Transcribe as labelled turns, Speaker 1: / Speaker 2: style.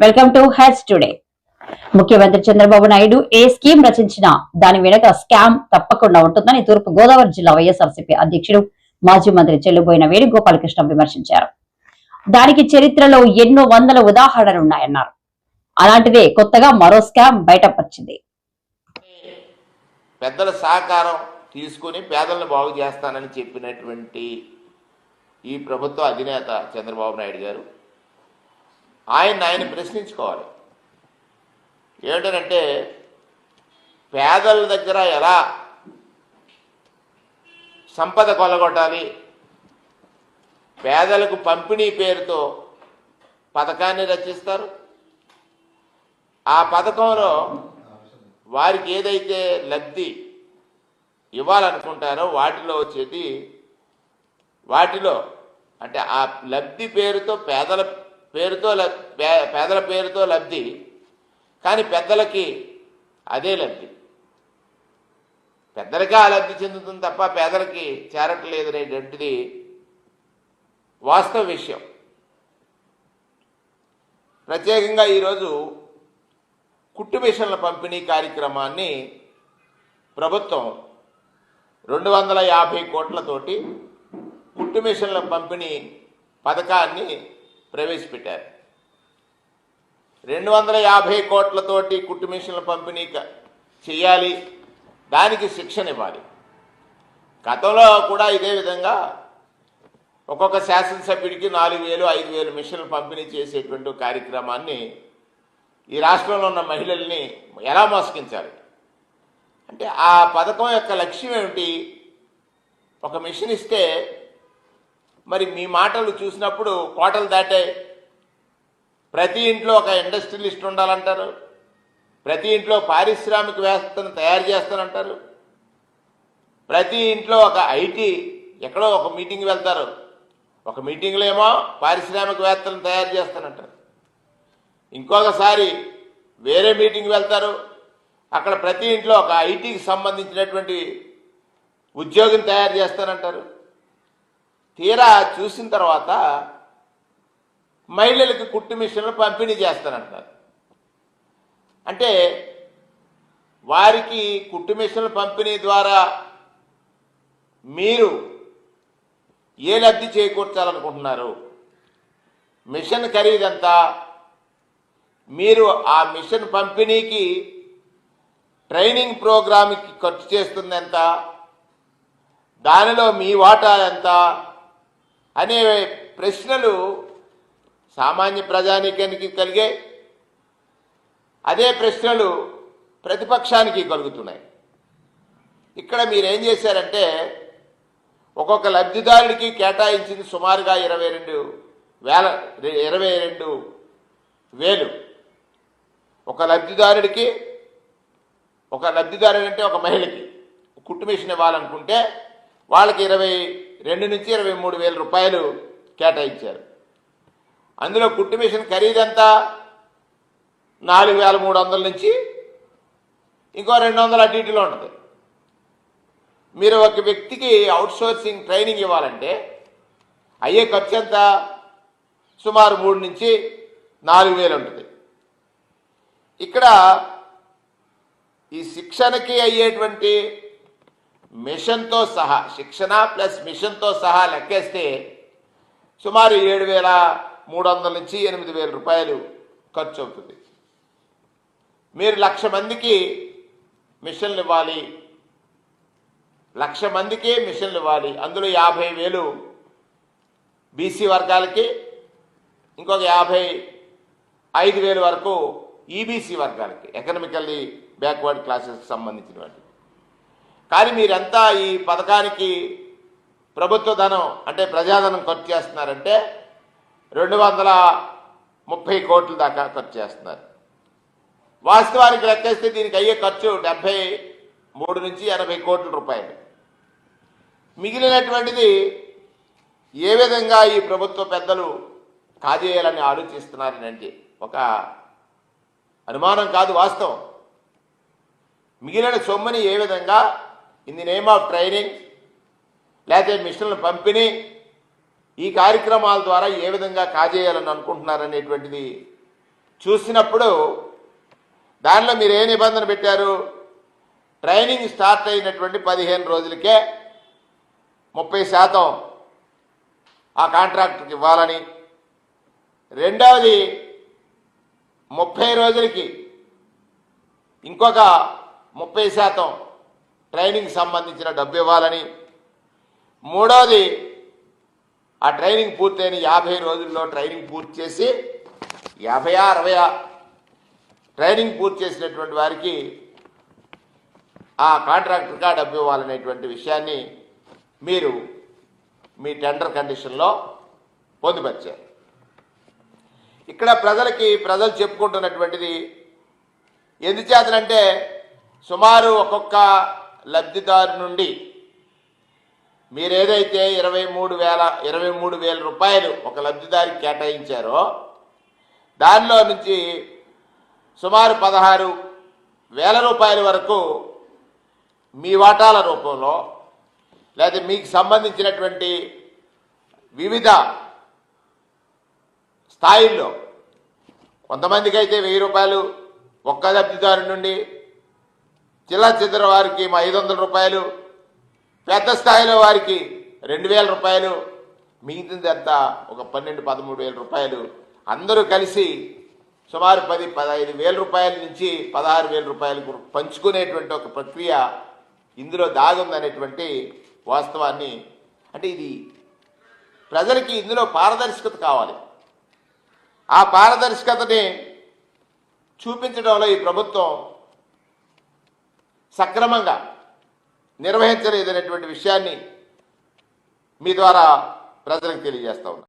Speaker 1: Welcome to heads today ముఖ్యమంత్రి చంద్రబాబు నాయుడు ఏ scheme రచించినా దాని వెనక స్కామ్ తప్పకుండా ఉంటుందని తూర్పు గోదావరి జిల్లా వైఎస్ఆర్సీపీ అధ్యక్షుడు మాజీ మంత్రి చెల్లుబోయిన వేణుగోపాలకృష్ణ విమర్శించారు. దానికి చరిత్రలో ఎన్నో వందల ఉదాహరణలున్నాయన్నారు అలాంటిదే కొత్తగా మరో స్కామ్ బయటపరిచింది.
Speaker 2: పెద్దల సహకారం తీసుకుని పేదలను బాగు చేస్తానని చెప్పినటువంటి ఈ ప్రభుత్వ అధినేత చంద్రబాబు నాయుడు గారు ఆయన ఆయన ప్రశ్నించుకోవాలి. ఏమిటనంటే పేదల దగ్గర ఎలా సంపద కొలగొట్టాలి? పేదలకు పంపిణీ పేరుతో పథకాన్ని రచిస్తారు. ఆ పథకంలో వారికి ఏదైతే లబ్ధి ఇవ్వాలనుకుంటారో వాటిలో వచ్చేది వాటిలో అంటే ఆ లబ్ధి పేరుతో పేదల పేరుతో పే- పేదల పేరుతో లబ్ధి కానీ పెద్దలకి అదే లబ్ధి. పెద్దలకే ఆ లబ్ధి చెందుతుంది తప్ప పేదలకి చేరట్లేదు అనేటువంటిది వాస్తవ విషయం. ప్రత్యేకంగా ఈరోజు కుట్టు మిషన్ల పంపిణీ కార్యక్రమాన్ని ప్రభుత్వం రెండు వందల యాభై కోట్లతోటి కుట్టు మిషన్ల పంపిణీ పథకాన్ని ప్రవేశపెట్టారు. రెండు వందల యాభై కోట్లతోటి కుట్టు మిషన్ల పంపిణీ చేయాలి. దానికి శిక్షణ ఇవ్వాలి గతంలో కూడా ఇదే విధంగా ఒక్కొక్క శాసనసభ్యుడికి నాలుగు వేలు ఐదు వేలు మిషన్లు పంపిణీ చేసేటువంటి కార్యక్రమాన్ని ఈ రాష్ట్రంలో ఉన్న మహిళల్ని ఎలా మోసగించాలి? అంటే ఆ పథకం యొక్క లక్ష్యం ఏమిటి? ఒక మిషన్ ఇస్తే మరి మీ మాటలు చూసినప్పుడు కోటలు దాటాయి ప్రతి ఇంట్లో ఒక ఇండస్ట్రియలిస్ట్ ఉండాలంటారు. ప్రతి ఇంట్లో పారిశ్రామికవేత్తను తయారు చేస్తానంటారు. ప్రతి ఇంట్లో ఒక ఐటీ ఎక్కడో ఒక మీటింగ్ వెళ్తారు. ఒక మీటింగ్లో ఏమో పారిశ్రామికవేత్తలను తయారు చేస్తానంటారు. ఇంకొకసారి వేరే మీటింగ్ వెళ్తారు. అక్కడ ప్రతి ఇంట్లో ఒక ఐటీకి సంబంధించినటువంటి ఉద్యోగం తయారు చేస్తానంటారు. తీరా చూసిన తర్వాత మహిళలకు కుట్టు మిషన్లు పంపిణీ చేస్తానంటారు అంటే వారికి కుట్టు మిషన్ల పంపిణీ ద్వారా మీరు ఏ లబ్ధి చేకూర్చాలనుకుంటున్నారు? మిషన్ ఖరీదంతా మీరు ఆ మిషన్ పంపిణీకి ట్రైనింగ్ ప్రోగ్రామ్కి ఖర్చు చేస్తుంది ఎంత దానిలో మీ వాటా ఎంత? అనే ప్రశ్నలు సామాన్య ప్రజానీకానికి కలిగే అదే ప్రశ్నలు ప్రతిపక్షానికి కలుగుతున్నాయి. ఇక్కడ మీరు ఏం చేశారంటే ఒక్కొక్క లబ్ధిదారుడికి కేటాయించింది సుమారుగా ఇరవై రెండు వేల ఇరవై రెండు వేలు. ఒక లబ్ధిదారుడికి ఒక లబ్ధిదారుడు అంటే ఒక మహిళకి కుట్టు మిషన్ ఇవ్వాలనుకుంటే వాళ్ళకి ఇరవై రెండు నుంచి ఇరవై మూడు వేల రూపాయలు కేటాయించారు. అందులో కుట్టు మిషన్ ఖరీదంతా నాలుగు వేల మూడు వందల నుంచి ఇంకో రెండు వందల అటు ఇటులో ఉంటుంది మీరు ఒక వ్యక్తికి అవుట్సోర్సింగ్ ట్రైనింగ్ ఇవ్వాలంటే అయ్యే ఖర్చు ఎంత? సుమారు మూడు నుంచి నాలుగు వేలు ఉంటుంది. ఇక్కడ ఈ శిక్షణకి అయ్యేటువంటి మిషన్తో సహా శిక్షణ ప్లస్ మిషన్తో సహా లెక్కేస్తే సుమారు ఏడు వేల మూడు వందల నుంచి ఎనిమిది వేల రూపాయలు ఖర్చు అవుతుంది. మీరు లక్ష మందికి మిషన్లు ఇవ్వాలి. లక్ష మందికే మిషన్లు ఇవ్వాలి. అందులో యాభై వేలు బీసీ వర్గాలకి ఇంకొక యాభై ఐదు వేలు వరకు ఈబీసీ వర్గాలకి ఎకనామికల్లీ బ్యాక్వర్డ్ క్లాసెస్కి సంబంధించిన వాటికి కానీ మీరంతా ఈ పథకానికి ప్రభుత్వ ధనం అంటే ప్రజాధనం ఖర్చు చేస్తున్నారంటే రెండు వందల ముప్పై కోట్ల దాకా ఖర్చు చేస్తున్నారు. వాస్తవానికి లెక్కేస్తే దీనికి అయ్యే ఖర్చు డెబ్బై మూడు నుంచి ఎనభై కోట్ల రూపాయలు. మిగిలినటువంటిది ఏ విధంగా ఈ ప్రభుత్వ పెద్దలు కాజేయాలని ఆలోచిస్తున్నారని అంటే ఒక అనుమానం కాదు వాస్తవం. మిగిలిన సొమ్ముని ఏ విధంగా in the name of training లేకపోతే మిషన్ల పంపిణీ ఈ కార్యక్రమాల ద్వారా ఏ విధంగా కాజేయాలని అనుకుంటున్నారనేటువంటిది చూసినప్పుడు దానిలో మీరు ఏ నిబంధన పెట్టారు? ట్రైనింగ్ స్టార్ట్ అయినటువంటి పదిహేను రోజులకే ముప్పై శాతం ఆ కాంట్రాక్టర్కి ఇవ్వాలని. రెండవది ముప్పై రోజులకి ఇంకొక ముప్పై శాతం ట్రైనింగ్ సంబంధించిన డబ్బు ఇవ్వాలని. మూడవది ఆ ట్రైనింగ్ పూర్తయిన యాభై రోజుల్లో ట్రైనింగ్ పూర్తి చేసి యాభై అరవై ట్రైనింగ్ పూర్తి చేసినటువంటి వారికి ఆ కాంట్రాక్టర్గా డబ్బు ఇవ్వాలనేటువంటి విషయాన్ని మీరు మీ టెండర్ కండిషన్లో పొందుపరిచారు. ఇక్కడ ప్రజలకి ప్రజలు చెప్పుకుంటున్నటువంటిది ఎందుచేతనంటే సుమారు ఒక్కొక్క లబ్ధిదారు నుండి మీరేదైతే ఇరవై మూడు వేల ఇరవై మూడు వేల రూపాయలు ఒక లబ్ధిదారికి కేటాయించారో దానిలో నుంచి సుమారు పదహారు వేల రూపాయల వరకు మీ వాటాల రూపంలో లేదా మీకు సంబంధించినటువంటి వివిధ స్థాయిల్లో కొంతమందికి అయితే వెయ్యి రూపాయలు ఒక్క లబ్ధిదారు నుండి జిల్లా చిత్ర వారికి మా ఐదు వందల రూపాయలు పెద్ద స్థాయిలో వారికి రెండు వేల రూపాయలు మిగిలింది అంతా ఒక పన్నెండు పదమూడు వేల రూపాయలు. అందరూ కలిసి సుమారు పది పదహైదు వేల రూపాయల నుంచి పదహారు వేల రూపాయలకు పంచుకునేటువంటి ఒక ప్రక్రియ ఇందులో దాగుందనేటువంటి వాస్తవాన్ని అంటే ఇది ప్రజలకి ఇందులో పారదర్శకత కావాలి. ఆ పారదర్శకతని చూపించడంలో ఈ ప్రభుత్వం సక్రమంగా నిర్వహించలేదనేటువంటి విషయాన్ని మీ ద్వారా ప్రజలకు తెలియజేస్తా ఉన్నా.